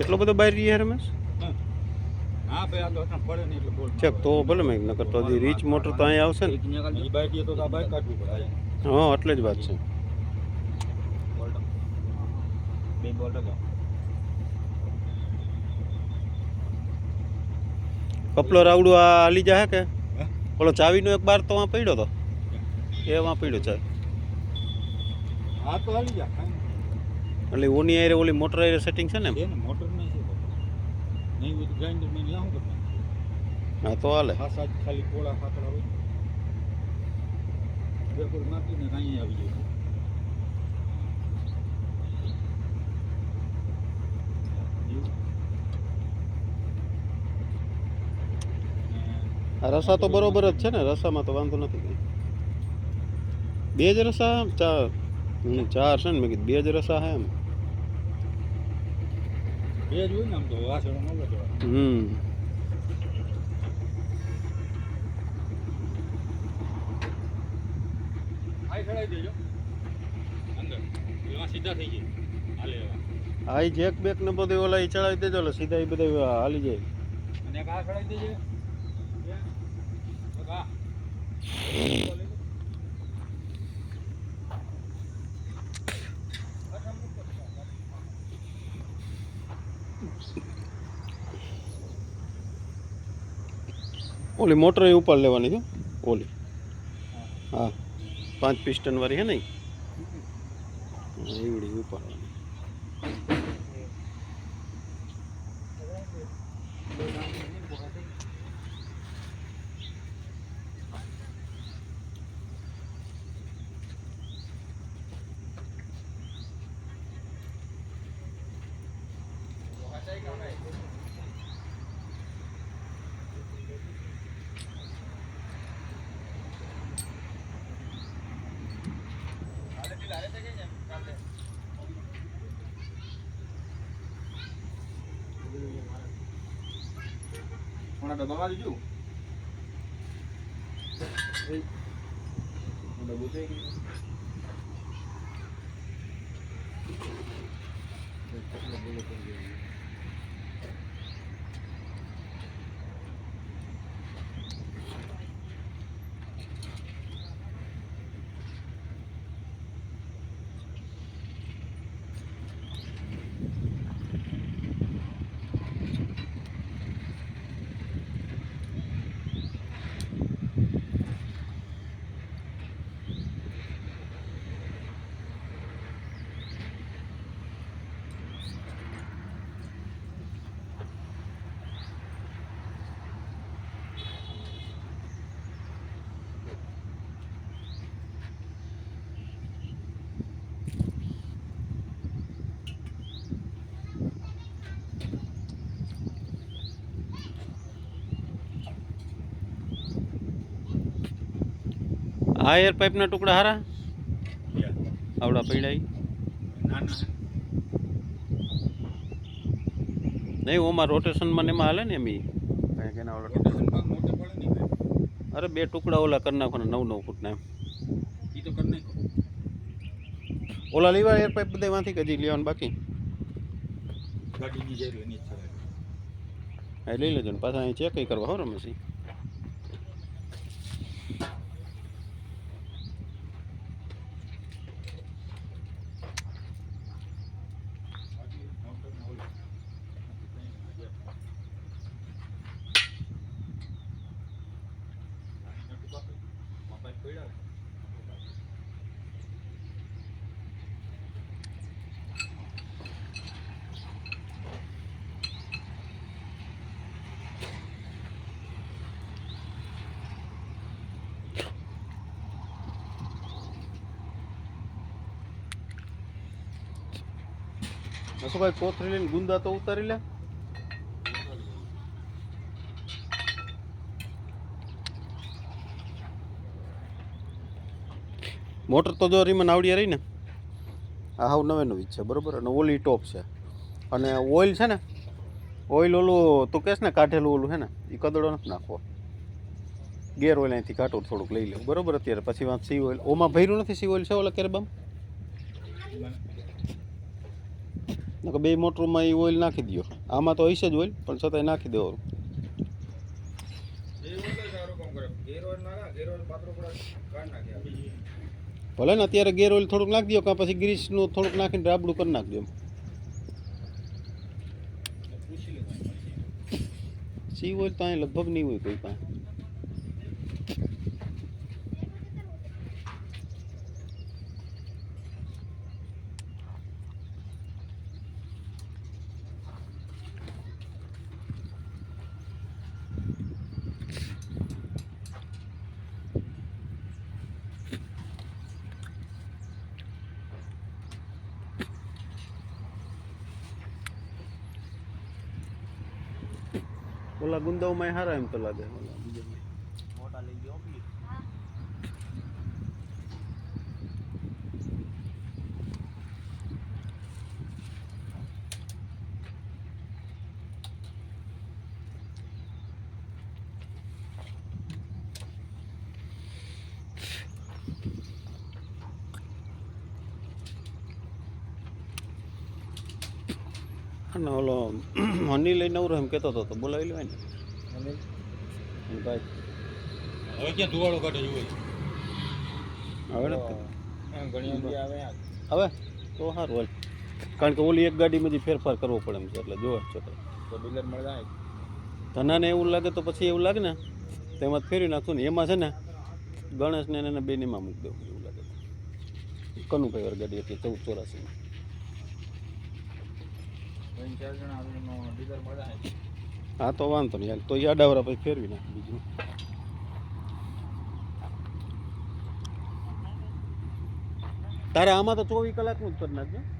એટલો બધો બહાર રહી રમેશ? ચેક તો ભલે મેં નકર તો હજી રીચ મોટર તો અહીં આવશે ને. હા એટલે જ વાત છે. કપલો રાવડું આ હાલી જાય કે? ઓલો ચાવીનો એક બાર તો વાં પડ્યો તો? એ વાં પડ્યો ચાવી હા તો હાલી જા એટલે ઓની આરે ઓલી મોટર આરે સેટિંગ છે ને. એને મોટર નહીં છે નહીં હોય તો ગ્રાઇન્ડર નહીં લાવું કરતા હા તો હાલે. ખાસ આજ ખાલી કોળા ખાતરા હોય. બે કોલ નાખીને અહીંયા આવી જાય. રસા તો બરોબર જ છે ને રસામાં તો વાંધો નથી કંઈ. બે જ રસા ચાર ચાર છે ને મેં કીધું બે જ રસા હે એમ. બે જ હોય ને આમ તો વાસણો ન લગાડવા. હમ. આ ચડાવી દેજો. અંદર. એમાં સીધા થઈ જાય. હાલે એવા. આ ઈ જેક બેક ને બધું ઓલા ઈ ચડાવી દેજો એટલે સીધા એ બધા હાલી જાય. અને આ ચડાવી દેજે બે. એક આ. ઓલી મોટર એ ઉપર લેવાની છે? ઓલી. હા. પાંચ પિસ્ટન વાળી હે નહીં? એવડી ઉપર કોના ડબ્બા માં લીધું ડબ્બો થઈ ગયું આ એર પાઇપના ટુકડા હારા? આવડા પડ્યા ઈ. ના ના નહીં ઓમાં રોટેશનમાં ને એમાં હાલે ને એમ કાંઈક એના ઓલા અરે બે ટુકડા ઓલા કરી નાખવાના નવ નવ ફૂટના એમ. નાખો. ઓલા લેવા એર પાઇપ બધા માંથી કદી લેવાનું બાકી? લઈ લેજો ને પાછા અહીં ચેક કરવા હો રમેશ ઈ. બાકી મોટર ને ઓલું. નટુ પાસે મપાઈ પડ્યા નસુભાઈ કોથળી લઈને ગુંદા તો ઉતારી લે. મોટર તો જો રીમાં નાવડિયા રહી ને. આ હાવ નવે નવી છે, બરોબર? અને ઓલી ટોપ છે. અને ઓઇલ છે ને, ઓઇલ ઓલું તું કહેશ ને કાઢેલું ઓલું છે ને એ કદડો નથી નાખવો. ગેર ઓઇલ અહીંથી કાઢો થોડુંક લઈ લેવું. બરોબર? અત્યારે પછી વાત સી ઓઇલ. ઓમાં ભર્યું નથી સી ઓઇલ? છે ઓલા કેરે નકર બે મોટરમાં એ ઓઇલ નાખી દો આમાં તો હશે જ ઓઇલ, પણ છતાંય નાખી દેવાનું. ભલે ને અત્યારે ગેર ઓઇલ થોડુંક નાખી દો કાં પછી ગ્રીસનું થોડુંક નાખીને રાબડું કરી નાખજો સી ઓઇલ તો અહીં લગભગ નહીં હોય કોઈ પાસે. ઓલા ગુંદાઓમાં હારા એમ તો લાગે ઓલા બીજામાં. મોટા લઈ ગયો અને ઓલો હની લઈને નવરો એમ કહેતો હતો તો બોલાવી લેવાય ને. હવે ક્યાં ધુવાળો કાઢે જોવે હવે ને હવે? તો સારું હાલ. કારણ કે ઓલી એક ગાડીમાંથી ફેરફાર કરવો પડે એમ છે એટલે જોવા છોકરા ડીલર મળી ધનાને એવું લાગે તો પછી એવું લાગે ને તેમાં જ ફેરવી નાખશું ને. એમાં છે ને ગણેશને એને બેનીમાં મૂકી દેવું એવું લાગે કનુભાઈ વાર ગાડી હતી ચૌદ ચોરાસીમાં ત્રણ ચાર જણા આવીને ડીલર મળી જાય હા, તો વાંધો નહીં. તો એ પછી ફેરવી નાખ બીજું. તારે આમાં તો ચોવીસ કલાકનું જ કરી નાખજો.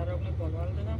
અઢાર ઓગણીસ પગાર દેના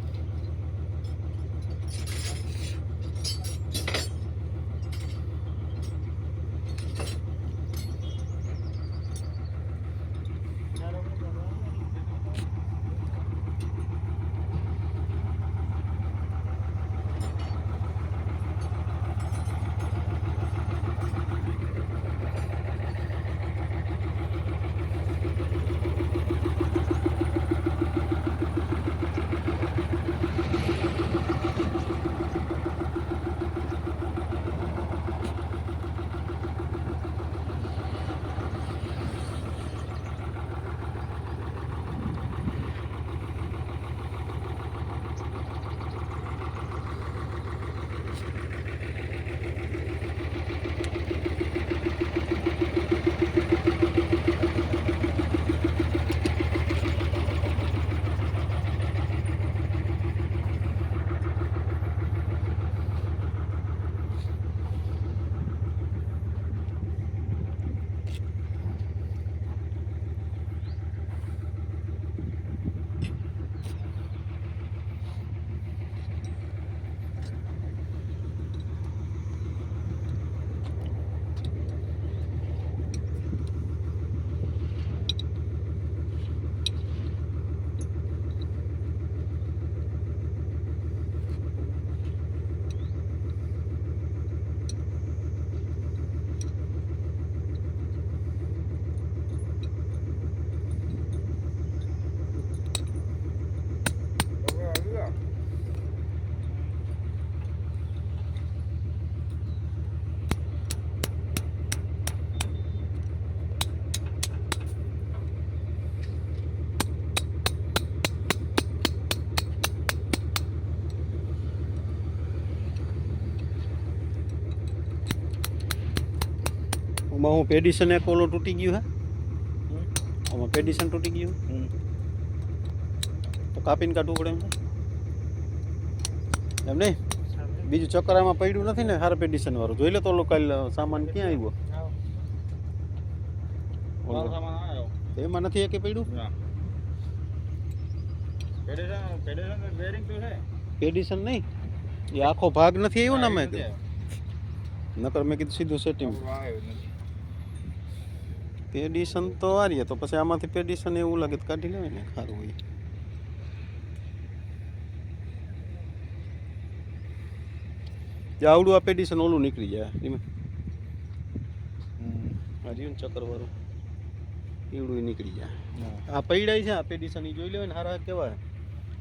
આમાં હું પેડિશન એક ઓલો તૂટી ગયું હે? આમાં પેડિશન તૂટી ગયું? તો કાપીને કાઢવું પડે એમ એમ નહીં? બીજું ચક્કર આમાં પડ્યું નથી ને હાર પેડિશન વાળું. જોઈ લે તો ઓલો કાલ સામાન ક્યાં આવ્યો? એમાં નથી એકે પડ્યું? પેડેશન નહીં? એ આખો ભાગ નથી આવ્યો ને અમે નકર મેં કીધું સીધું સેટિંગ. પેડિશન તો હારીએ તો પછી આમાંથી પેડિશન એવું લાગે તો કાઢી લેવાય ને સારું હોય. જે આવડું આ પેડિશન ઓલું નીકળી જાય ધીમે હરિયું રહ્યું ને ચક્કર વાળું એવડું નીકળી જાય. આ પૈડાય છે આ પેડિશન એ જોઈ લેવાય ને હારા કેવા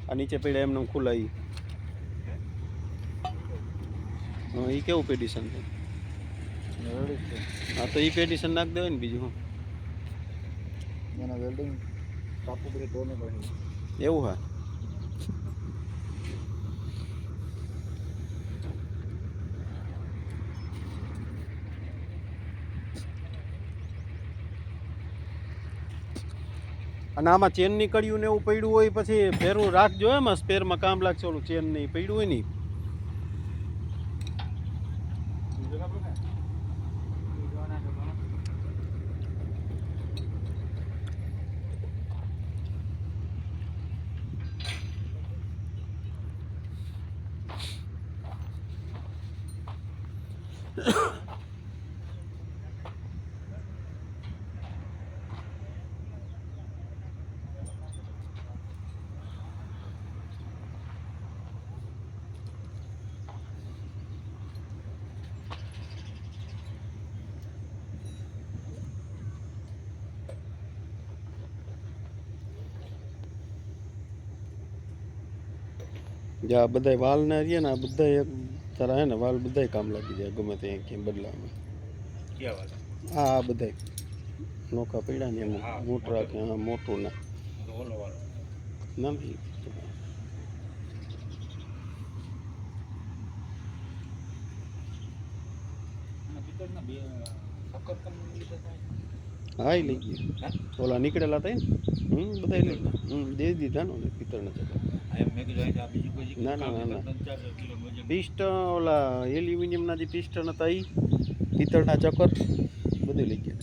આ નીચે પૈડા એમને ખુલાઈ એ કેવું પેડિશન છે. હા તો એ પેડિશન નાખ દેવાય ને બીજું એના વેલ્ડિંગ કાપુ બધે તોડને પડે એવું હા? અને આમાં ચેન નીકળ્યું ને એવું પડ્યું હોય પછી ફેરવું રાખજો એમાં સ્પેરમાં કામ લાગશે ઓલું ચેન નહીં પડ્યું હોય નહીં જે આ બધા વાલ ને રહીએ ને આ બધા એક તારા હે ને વાલ બધા કામ લાગી જાય ગમે તે ક્યાં બદલામાં હા આ બધા નોખા પીડા ને એમાં. હા, મોટરા કે હા મોટું ના. હા એ લઈ ગયું. ઓલા નીકળેલા હતા ને? હમ બધા લઈ ગયા. હમ દે દીધા ને પિત્તળના ચક્કર ના, ના, ના, ના. ત્રણ ચાર કિલો વજન પિસ્ટ ઓલા એલ્યુમિનિયમના જે પિસ્ટન હતા એ પિત્તળના ચક્કર બધું લઈ ગયા.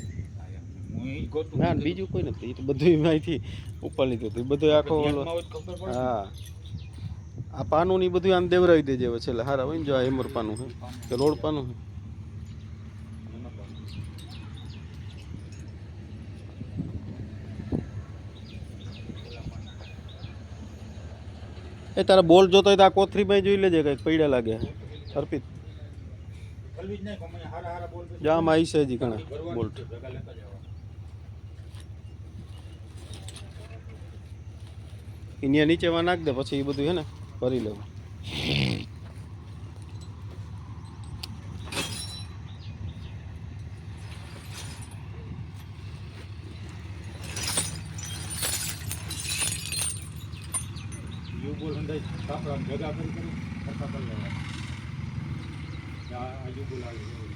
ના બીજું કોઈ નથી એ તો બધું એમાંથી ઉપર લીધું હતું. બધું આખો. હા. આ પાનું ની બધું આમ દેવરાવી દેજે છેલ્લે. હારા હોય ને જો આ હેમર પાનું છે કે રોડ પાનું છે એમાં પણ. એ તારે બોલ જોતો હોય તો આ કોથરીમાં જોઈ લેજે કંઈક પૈડા લાગે. અર્પિત. જામ આવી છે હજી ઘણા બોલ્ટ લેતા નીચેમાં નાખ દે, પછી એ બધું હે ને ભરી લેવું. કાપડા ભેગા કરી કરી સરખા કરી લેવા. આ આ યુ બોલ આવી ગયું.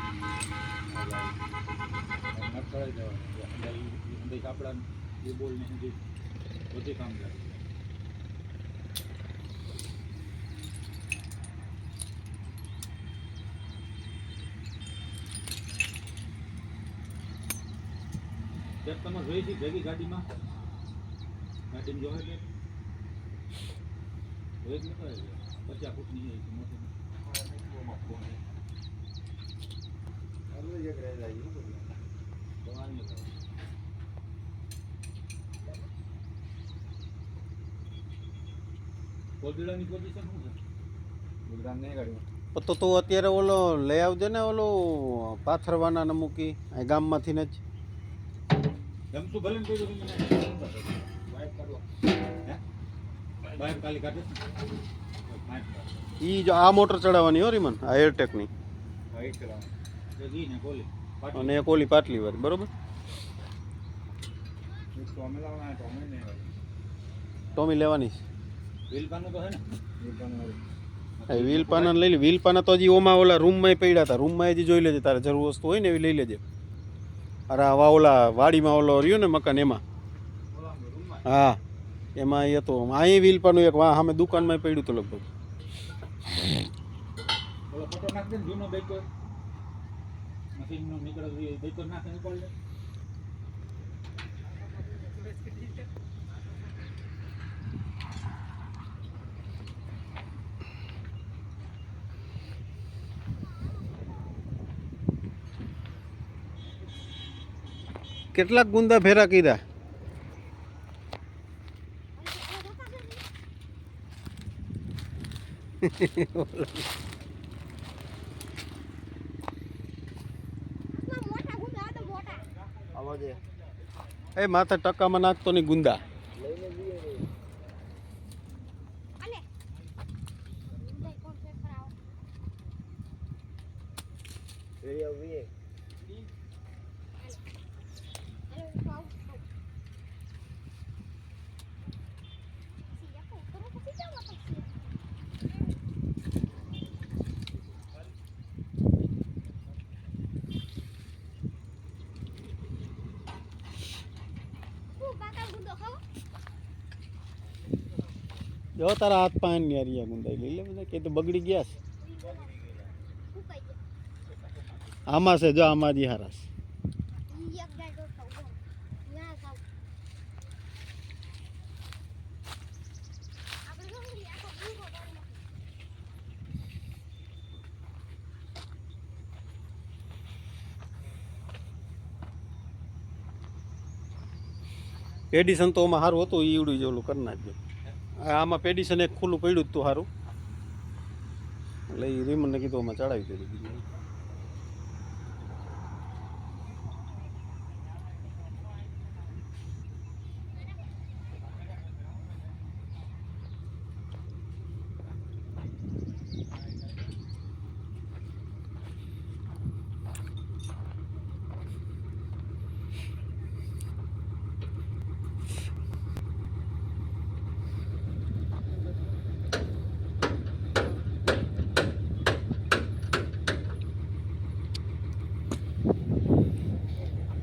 આ લાવી. આ નટ કરાવી દેવાનું. હંધાઈ હંધાઈ કાપડા યુ બોલ ને હંધાઈ બધી કામ કરે ટેપ તમે જોઈ હતી ભેગી ગાડીમાં ગાડીમાં જોવે છે જોઈ જ નતો પચાસ ફૂટની એ મોટી તો અત્યારે ઓલો લઈ આવજે ને ઓલો પાથરવાના ને મૂકી ગામમાંથી ને જ. ગમતું ભલે ઈ જો આ મોટર ચડાવવાની હો, રીમન, આ એરટેકની અને એક ઓલી પાટલી વાળી, બરોબર. ટોમી લેવાની છે. વ્હીલ પાના લઈ લે. વ્હીલ પાના તો હજી ઓમાં ઓલા રૂમમાં પડ્યા હતા. રૂમમાં હજી જોઈ લેજે, તારે જરૂર વસ્તુ હોય ને એવી લઈ લેજે. અરે આવા ઓલા વાડીમાં ઓલો રહ્યો ને મકાન એમાં. હા. એમાં એ હતો. અહીં વીલપાનું એક વાહ અમે દુકાનમાં પડ્યું હતું લગભગ. કેટલાક ગુંદા ફેરા કર્યા મોટા ગુંડા આ તો મોટા એ માથે ટકામાં નાખતો નહીં ગુંદા અલે ગુંડા કોણ છે ખરાવ અરે ખાવ સીયા કો કરો પછી જાવ પછી હું બાકા ગુંડો ખાવ જો તારા હાથ પાનની હરિયા ગુંદાઈ ગુંદા લઈ લે બધા કે તો બગડી ગયા છે. આમાં છે, જો આમાં જી હારાસ એડિશન તો આમાં સારું હતું ઈવડું જેવું કરી નાખજો આ આમાં પેડિશન એક ખુલ્લું પડ્યું હતું સારું. એટલે એ રીમને કીધું આમાં ચડાવી દીધું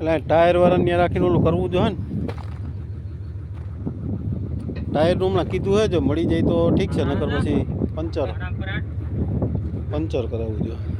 એટલે આ ટાયર વાળાને ત્યાં રાખીને ઓલું કરવું જોઈએ ને. ટાયરનું હમણાં કીધું હે જો, મળી જાય તો ઠીક છે, નકર પછી પંચર. પંચર કરાવવું જોઈએ.